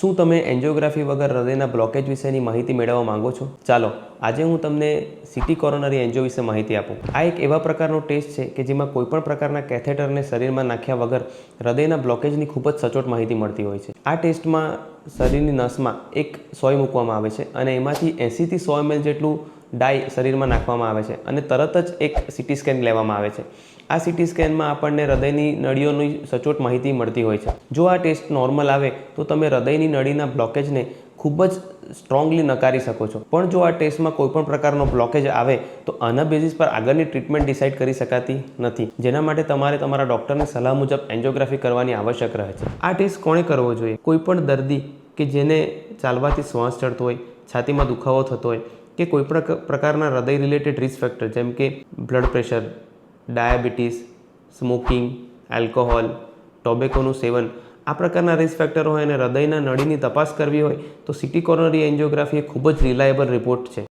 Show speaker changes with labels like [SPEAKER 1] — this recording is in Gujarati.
[SPEAKER 1] શું તમે એન્જિયોગ્રાફી વગર હૃદયના બ્લોકેજ વિશેની માહિતી મેળવવા માંગો છો? ચાલો, આજે હું તમને સિટી કોરોનરી એન્જિયો વિશે માહિતી આપું. આ એક એવા પ્રકારનો ટેસ્ટ છે કે જેમાં કોઈપણ પ્રકારના કેથેટરને શરીરમાં નાખ્યા વગર હૃદયના બ્લોકેજની ખૂબ જ સચોટ માહિતી મળતી હોય છે. આ ટેસ્ટમાં શરીરની નસમાં એક સોય મૂકવામાં આવે છે અને એમાંથી એંસીથી સો એમએલ જેટલું ડાય શરીરમાં નાખવામાં આવે છે અને તરત જ એક સિટી સ્કેન લેવામાં આવે છે. આ સિટી સ્કેનમાં આપણને હૃદયની નળીઓની સચોટ માહિતી મળતી હોય છે. જો આ ટેસ્ટ નોર્મલ આવે, તો તમે હૃદયની નળીના બ્લોકેજને ખૂબ જ સ્ટ્રોંગલી નકારી શકો છો. પણ જો આ ટેસ્ટમાં કોઈપણ પ્રકારનો બ્લોકેજ આવે, તો આના બેઝિસ પર આગળની ટ્રીટમેન્ટ ડિસાઇડ કરી શકાતી નથી. જેના માટે તમારે તમારા ડૉક્ટરની સલાહ મુજબ એન્જિયોગ્રાફી કરવાની આવશ્યક રહે છે. આ ટેસ્ટ કોણે કરવો જોઈએ? કોઈપણ દર્દી કે જેને ચાલવાથી શ્વાસ ચડતો હોય, છાતીમાં દુખાવો થતો હોય કે કોઈ પણ પ્રકારના હૃદય રિલેટેડ રિસ્ક ફેક્ટર જેમ કે blood pressure diabetes smoking alcohol ટોબેકોનું સેવન, આ પ્રકારના રિસ્ક ફેક્ટર હોય અને હૃદયના નળીની તપાસ કરવી હોય, તો સિટી કોરોનરી એન્જિયોગ્રાફી એ ખૂબ જ રિલાયેબલ રિપોર્ટ છે.